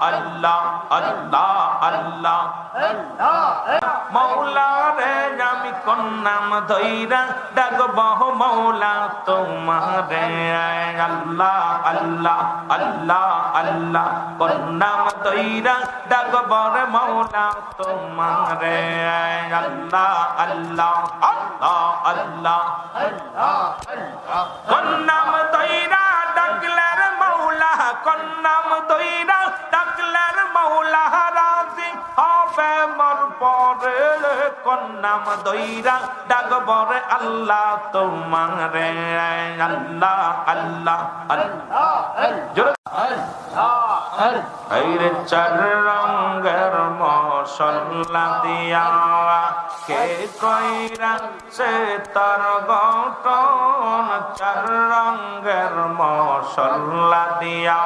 আল্লাহ আল্লাহ আল্লাহ। মৌলা রে আমি কন্যাম ধৈরা ডাকব, মৌলা তোমারে। আল্লাহ আল্লাহ আল্লাহ আল্লাহ। কন্যাম ধৈরা ডাকব মৌলা তোমারে। আল্লাহ আল্লাহ আল্লাহ আল্লাহ। কন্যাম ডাকলের মৌলা নাম দইরা ডাকলের মৌলা রাজি হবে মর পরে। কন্যাম দইরা ডাকবর আল্লাহ তোমারে। আল্লাহ আল্লাহ আল্লাহ। আইরে চার রঙের মশলা দিয়া কে কইরা সে তার গঠন? চার রঙের মশলা দিয়া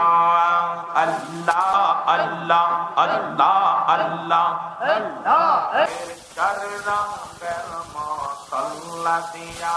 আল্লাহ আল্লাহ আল্লাহ আল্লাহ। চার রঙের মশলা দিয়া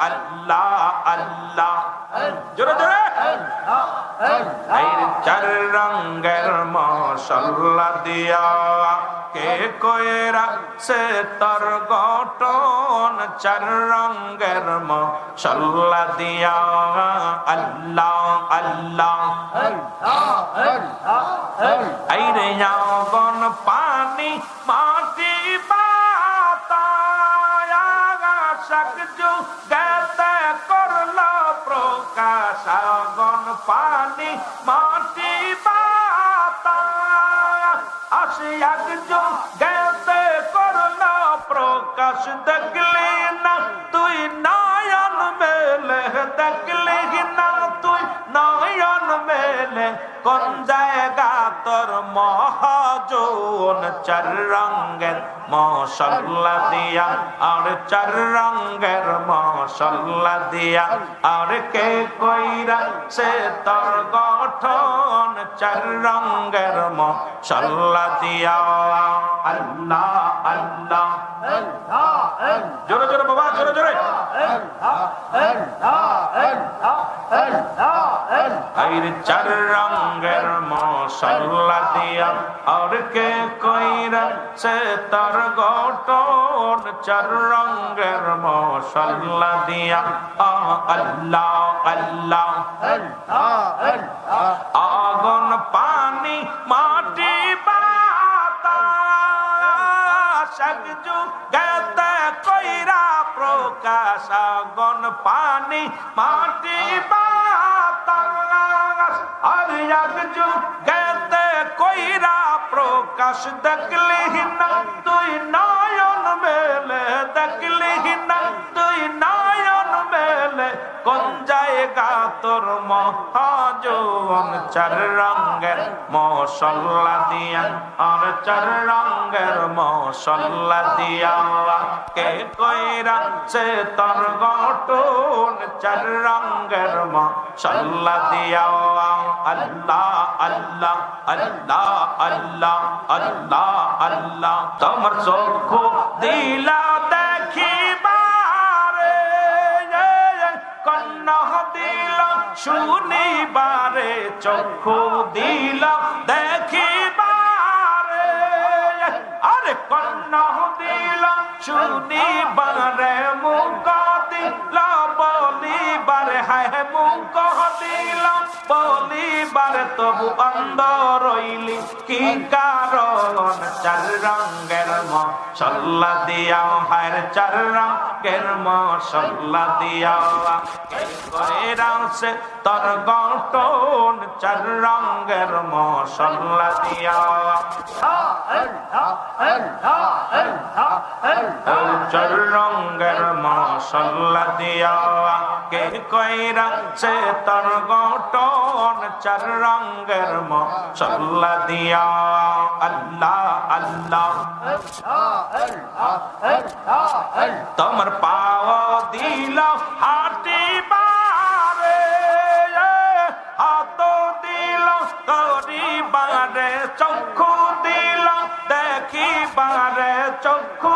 আল্লাহ আল্লাহ। জোরে জোরে। চার রঙের মশলা দিয়া কে কয়েরা সে তর গঠন? চার রঙের মশলা দিয়া আল্লাহ আল্লাহ। আইরে যাবন পানি মাটি মাটি বাতায়া আসিয়াক যো গেতে করল প্রকাশ। দেখলি না তুই নয়ন মেলে দেখলি না। মেলে কোন জায়গা তোর মহাজন চার রঙের মশলা দিয়া? আর চার রঙের মশলা দিয়া আর কে কইরা সে তোর গঠন চার রঙের মশলা দিয়া? আল্লাহ আল্লাহ। জোরে জোরে বাবা, জোরে জোরে। আইর চার রঙের মশলা দিয়া আর কে কইরা সে তার গঠন? চার রঙের মশলা দিয়া আল্লাহ আল্লাহ আগুন পানি মাটি বাতাস গেতে কইরা প্রকাশ। আগুন পানি মাটি বাতাস একজু গেতে কইরা প্রকাশ দেখলি না তুই নয়ন মেলে দেখলি না তুই নয়ন মেলে কোন জায়গা তোর মহাজন চার রঙের মশলা দিয়া, আর চার রঙের মশলা দিয়া কে কইরা তোর গঠন। চার রঙের মশলা দিয়া, আল্লাহ আল্লাহ আল্লাহ আল্লাহ আল্লাহ আল্লাহ। তোমার চক্ষু দিলা দেখিবারে শুনিবারে চক্ষু দিল দেখিবারে। আরে কন্ন দিল শুনিবারে মুখ দিল বলিবারে হ্যাঁ মুখ। বলিবারে তবু অন্ধ রইলি, কি কারণ? চার রঙের মশলা দিয়া হায় চার রঙের মশলা দিয়া করে রাংসে তোর চার রঙের মশলা দিয়া চার রঙের মশলা দিয়া কে কইরা সে তোর গঠন গঠন চার রঙের মশলা দিয়া? আল্লাহ আল্লাহ। তোমার পাও দিল হাটি বারে হাত দিল করিবারে চক্ষু দিল দেখিবারে চক্ষু দিল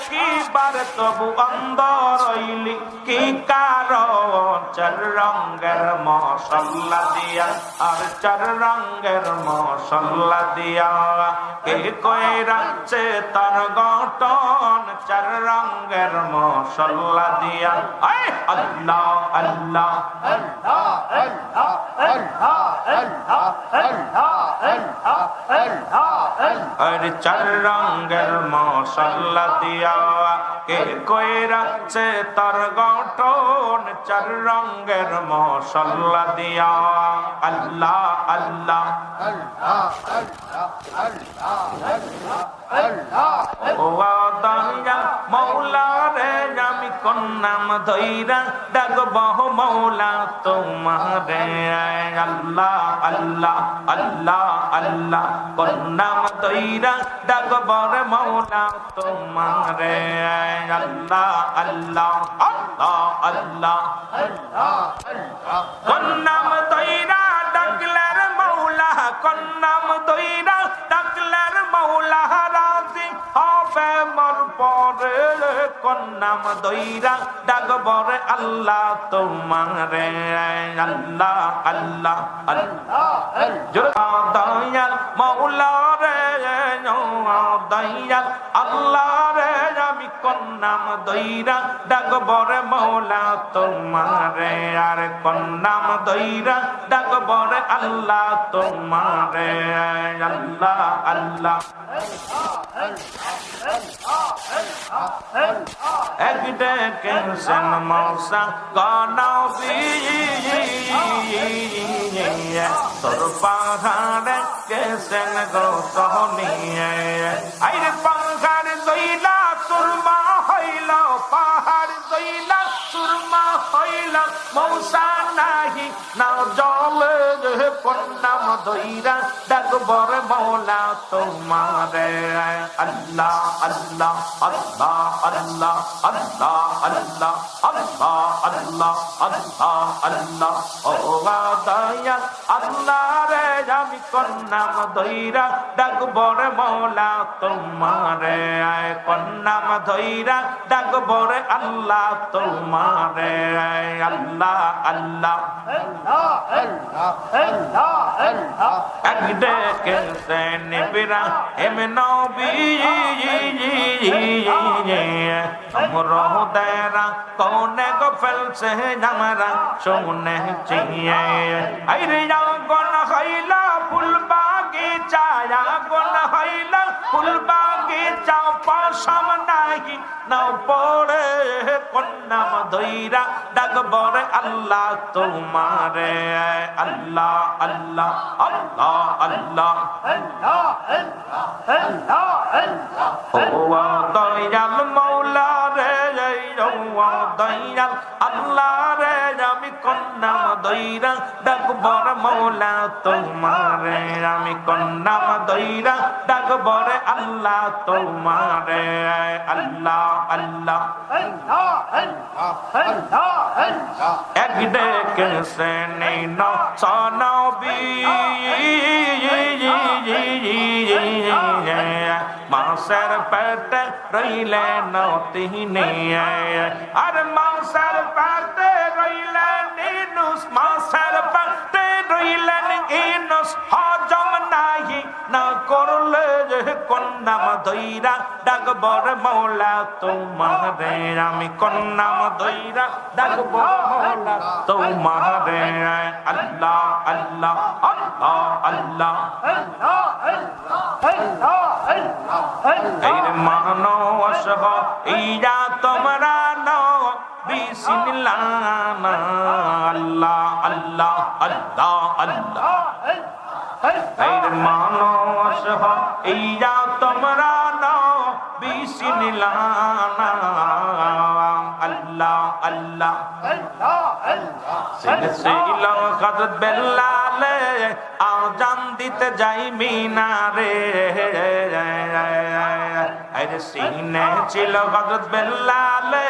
দেখিবারে তবু অন্ধ রইলি কি কারণ? চার রঙের মশলা দিয়া, আর চার রঙের মশলা দিয়া। কে কয়ে রাখছে তার গঠন? চার রঙের মশলা দিয়া। আয় আল্লাহ আল্লাহ। আর চার রঙের মশলা দিয়া কে? কয়ে রাখছে তার গঠন চার রঙের মশলা দিয়া। আল্লাহ আল্লাহ। মৌলা রে আমি কন্যাম ধৈরা ডাকব মৌলা তোমারে? আল্লাহ আল্লাহ আল্লাহ আল্লাহ। কন্যাম ধৈরা ডাকব মৌলা তোমারে? আল্লাহ আল্লাহ আল্লাহ আল্লাহ কন্যাম দইরা ডাকলের মৌলা কন্যাম দইরা ডাকলের মৌলা রাজি হবে মর পরে কন্যাম দইরা ডাকবরে আল্লাহ তোমারে আল্লাহ আল্লাহ আল্লাহ দয়াল মৌলা রে দয়াল আল্লাহ কন্যাম দইরা ডাকবরে মৌলা তোমারে। আর কন্যাম দইরা ডাকবরে আল্লাহ তোমারে। আল্লাহ আল্লাহ। এক ডেকেছেন মৌসা গনবি তোর পাহাড়ে কেছেন গো সহনিয়ে আইরে পাহাড় দইলা হইল মৌসা নাহি নাও জলে মৌলা তোমারে। আল্লাহ আল্লাহ আল্লাহ আল্লাহ আল্লাহ আল্লাহ আল্লাহ আল্লাহ আল্লাহ। এক সে নিবিরা এম নবী তোমরা দেরা কোনে গো ফেলছে আমরা শুনে চিয়ে। আইরে গন হইলা ফুল বাগিচা গন হইলা। নাও পড়ে কন্যাম ধইরা ডাকবর আল্লাহ তোমারে আল্লাহ আল্লাহ আল্লাহ আল্লাহ। ও দয়াল মৌলা আমি কন্যাম দইরা ডাকবর মৌলা আল্লাহ তোমারে আল্লাহ আল্লাহ। এক ডেকে মাসের পেটে রইলে নতি নিয়ে আর মাসের পেটে রইলে নিনুস মাসের পেটে রইলেন ইনুস। হজম নাহি না করলে কন্যাম দইরা ডাকবর মৌলা তোমারে আমি কন্যাম দইরা ডাকবর মৌলা তোমারে আল্লাহ আল্লাহ আল্লাহ আল্লাহ। মানসহ ইরা তোমরা বিসমিল্লাহ আল্লাহ আল্লাহ আল্লাহ আল্লাহ। মানসহ ইরা তোমরা বিসমিল্লাহ বেল্লালে আজান দিতে যাই মিনারে আরে সিনে ছিল হজরত বেল্লালে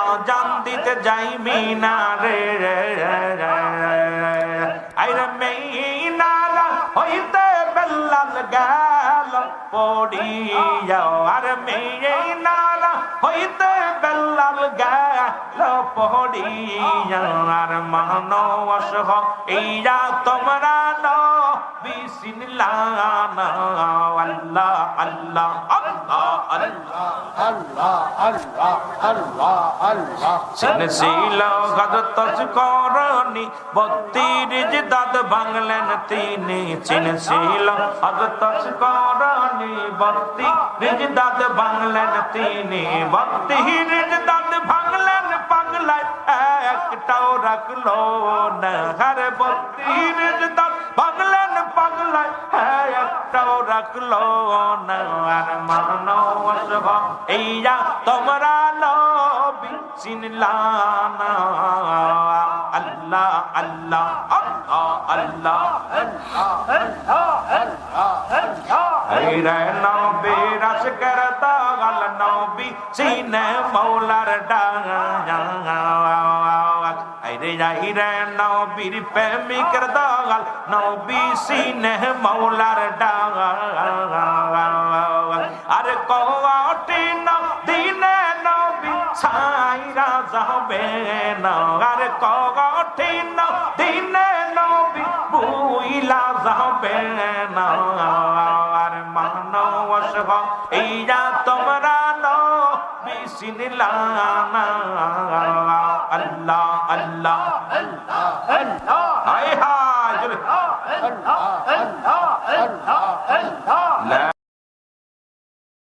আজান দিতে যাই মিনারে আরে মিনারা হইতে বেল্লাল গেল পড়িয়া। আর মিনারা হইতে বেল্লাল গেল পড়িয়ার আর মানস ইয়া তোমরা ন আল্লাহ আল্লাহ। করনি বত্রিশ দাঁত ভাঙলেন তিনি। চিনছিল গদত করনি বত্রিশ দাঁত ভাঙলেন তিনি। বত্রিশ দাঁত ভাঙলেন পাগলায়, একটাও রাখল না। হারে বত্রিশ দাঁত রাখল না আর মানো এইয়া তোমরা নবী চিনলানা আল্লাহ আল্লাহ আল্লাহ আল্লাহ রে নবী রস করতা নবী সিনে মৌলার ডাঙা মিরাইরে নবীর প্রেমিকের দল নবী সিনে মৌলার ডাল। আর কোয়াটি দিনে নবী ছাইরা যাবে না। আর কোয়াটি দিনে নবী বুইলা যাবে না। আর মানস এইরা তোমরা নবী আল্লাহ আল্লাহ।